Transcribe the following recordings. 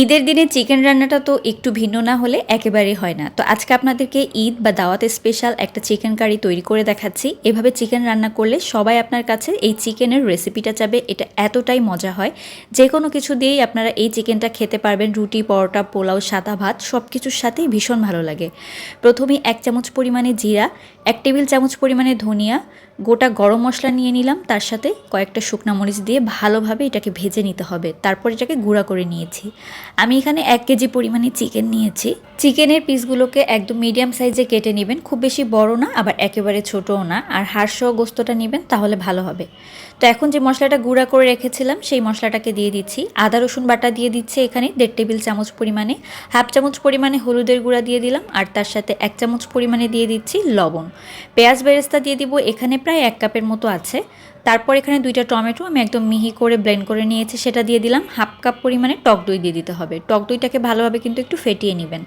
ঈদের দিনে চিকেন রান্নাটা তো একটু ভিন্ন না হলে একেবারেই হয় না। তো আজকে আপনাদেরকে ঈদ বা দাওয়াতে স্পেশাল একটা চিকেন কারি তৈরি করে দেখাচ্ছি। এভাবে চিকেন রান্না করলে সবাই আপনার কাছে এই চিকেনের রেসিপিটা চাবে, এটা এতটাই মজা হয়। যে কোনো কিছু দিয়েই আপনারা এই চিকেনটা খেতে পারবেন, রুটি, পরোটা, পোলাও, সাদা ভাত সব কিছুর সাথেই ভীষণ ভালো লাগে। প্রথমেই এক চামচ পরিমাণে জিরা, এক টেবিল চামচ পরিমাণে ধনিয়া গোটা গরম মশলা নিয়ে নিলাম, তার সাথে কয়েকটা শুকনা মরিচ দিয়ে ভালোভাবে এটাকে ভেজে নিতে হবে। তারপর এটাকে গুঁড়া করে নিয়েছি। আমি এখানে এক কেজি পরিমাণে চিকেন নিয়েছি। চিকেনের পিসগুলোকে একদম মিডিয়াম সাইজে কেটে নেবেন, খুব বেশি বড় না, আবার একেবারে ছোটও না। আর হাড়সহ গোস্তটা নেবেন, তাহলে ভালো হবে। তো এখন যে মশলাটা গুঁড়া করে রেখেছিলাম, সেই মশলাটাকে দিয়ে দিচ্ছি। আদা, রসুন বাটা দিয়ে দিচ্ছি এখানে, দেড় টেবিল চামচ পরিমাণে। হাফ চামচ পরিমাণে হলুদের গুঁড়া দিয়ে দিলাম, আর তার সাথে এক চামচ পরিমাণে দিয়ে দিচ্ছি লবণ। পেঁয়াজ বেরেস্তা দিয়ে দিব এখানে প্রায় এক কাপের মতো আছে। তারপর এখানে দুইটা টমেটো আমি একদম মিহি করে ব্লেন্ড করে নিয়েছি, সেটা দিয়ে দিলাম। হাফ কাপ পরিমাণে টক দই দিয়ে দিতে হবে। টক দইটাকে ভালোভাবে কিন্তু একটু ফেটিয়ে নেবেন।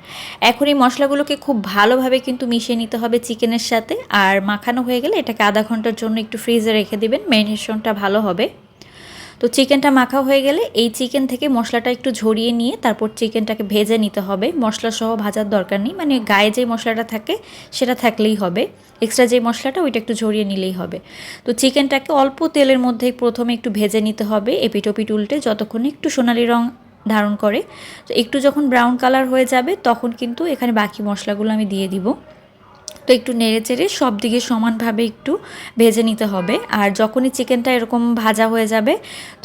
এখন এই মশলাগুলোকে খুব ভালোভাবে কিন্তু মিশিয়ে নিতে হবে চিকেনের সাথে। আর মাখানো হয়ে গেলে এটাকে আধা ঘণ্টার জন্য একটু ফ্রিজে রেখে দিবেন। ম্যারিনেশনটা ভালো হবে। তো চিকেনটা মাখা হয়ে গেলে এই চিকেন থেকে মশলাটা একটু ঝরিয়ে নিয়ে তারপর চিকেনটাকে ভেজে নিতে হবে। মশলা সহ ভাজার দরকার নেই মানে গায়ে যে মশলাটা থাকে সেটা থাকলেই হবে। এক্সট্রা যে মশলাটা ওইটা একটু ঝরিয়ে নিলেই হবে। তো চিকেনটাকে অল্প তেলের মধ্যেই প্রথমে একটু ভেজে নিতে হবে এপিটোপিট উল্টে, যতক্ষণ একটু সোনালি রং ধারণ করে। তো একটু যখন ব্রাউন কালার হয়ে যাবে, তখন কিন্তু এখানে বাকি মশলাগুলো আমি দিয়ে দিব। তো একটু নেড়ে চেড়ে সব দিকে সমানভাবে একটু ভেজে নিতে হবে। আর যখনই চিকেনটা এরকম ভাজা হয়ে যাবে,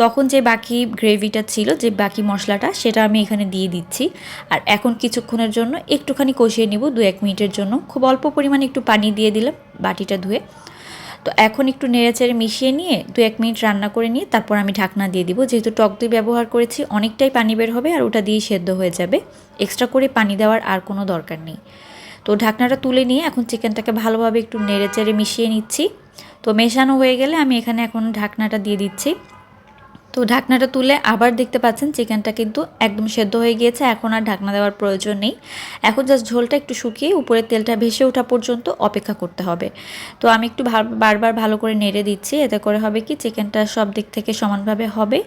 তখন যে বাকি গ্রেভিটা ছিল, যে বাকি মশলাটা, সেটা আমি এখানে দিয়ে দিচ্ছি। আর এখন কিছুক্ষণের জন্য একটুখানি কষিয়ে নিব দু এক মিনিটের জন্য। খুব অল্প পরিমাণে একটু পানি দিয়ে দিলাম বাটিটা ধুয়ে। তো এখন একটু নেড়েচেড়ে মিশিয়ে নিয়ে দু এক মিনিট রান্না করে নিয়ে তারপর আমি ঢাকনা দিয়ে দিব। যেহেতু টক দই ব্যবহার করেছি, অনেকটাই পানি বের হবে আর ওটা দিয়েই সেদ্ধ হয়ে যাবে। এক্সট্রা করে পানি দেওয়ার আর কোনো দরকার নেই। তো ঢাকনাটা তুলে নিয়ে এখন চিকেনটাকে ভালোভাবে একটু নেড়ে চেড়ে মিশিয়ে নিচ্ছি। তো মেশানো হয়ে গেলে আমি এখানে এখন ঢাকনাটা দিয়ে দিচ্ছি। তো ঢাকনাটা তুলে আবার দেখতে পাচ্ছেন চিকেনটা কিন্তু একদম সেদ্ধ হয়ে গিয়েছে, এখন আর ঢাকনা দেওয়ার প্রয়োজন নেই। এখন জাস্ট ঝোলটা একটু শুকিয়ে উপরের তেলটা ভেসে ওঠা পর্যন্ত অপেক্ষা করতে হবে। তো আমি একটু বারবার ভালো করে নেড়ে দিচ্ছি, এতে করে হবে কি চিকেনটা সব দিক থেকে সমানভাবে হবে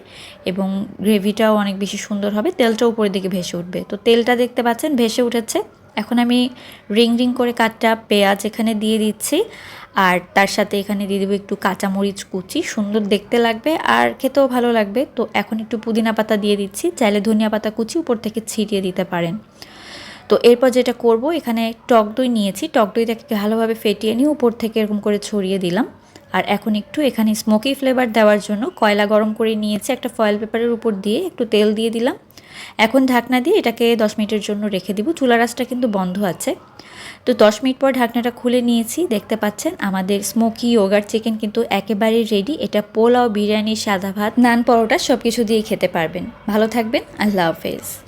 এবং গ্রেভিটাও অনেক বেশি সুন্দর হবে তেলটা উপরের দিকে ভেসে উঠবে। তো তেলটা দেখতে পাচ্ছেন ভেসে উঠেছে। এখন আমি রিং রিং করে কাটা পেঁয়াজ এখানে দিয়ে দিচ্ছি। আর তার সাথে এখানে দিয়ে দেবো একটু কাঁচামরিচ কুচি। সুন্দর দেখতে লাগবে আর খেতেও ভালো লাগবে। তো এখন একটু পুদিনা পাতা দিয়ে দিচ্ছি। চাইলে ধনিয়া পাতা কুচি উপর থেকে ছিটিয়ে দিতে পারেন। তো এরপর যেটা করব, এখানে টক দই নিয়েছি। টক দইটাকে ভালোভাবে ফেটিয়ে নিয়ে উপর থেকে এরকম করে ছড়িয়ে দিলাম। আর এখন একটু এখানে স্মোকি ফ্লেভার দেওয়ার জন্য কয়লা গরম করে নিয়েছি, একটা ফয়েল পেপারের উপর দিয়ে একটু তেল দিয়ে দিলাম। এখন ঢাকনা দিয়ে এটাকে দশ মিনিটের জন্য রেখে দিব চুলা রাসটা কিন্তু বন্ধ আছে। তো দশ মিনিট পর ঢাকনাটা খুলে নিয়েছি, দেখতে পাচ্ছেন আমাদের স্মোকি ওগার চিকেন কিন্তু একেবারেই রেডি এটা পোলাও, বিরিয়ানি, সাদা ভাত, নান পরোটা সব কিছু দিয়ে খেতে পারবেন। ভালো থাকবেন, আল্লাহ হাফেজ।